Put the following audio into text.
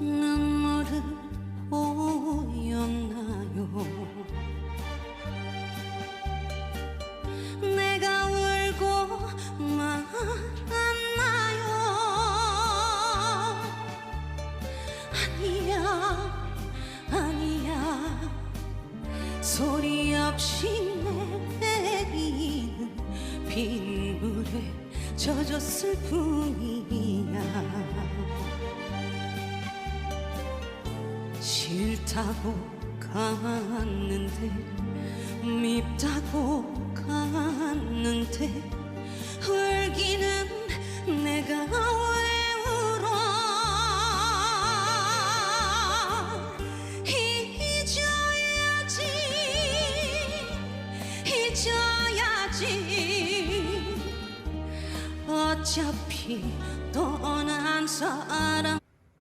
눈물을 보였나요? 내가 울고 말았나요? 아니야 아니야. 소리 없이 내리는 빗물에 젖었을 뿐이야 싫다고 갔는데 밉다고 갔는데 울기는 내가 왜 울어. 잊어야지 잊어야지. 어차피 떠난 사람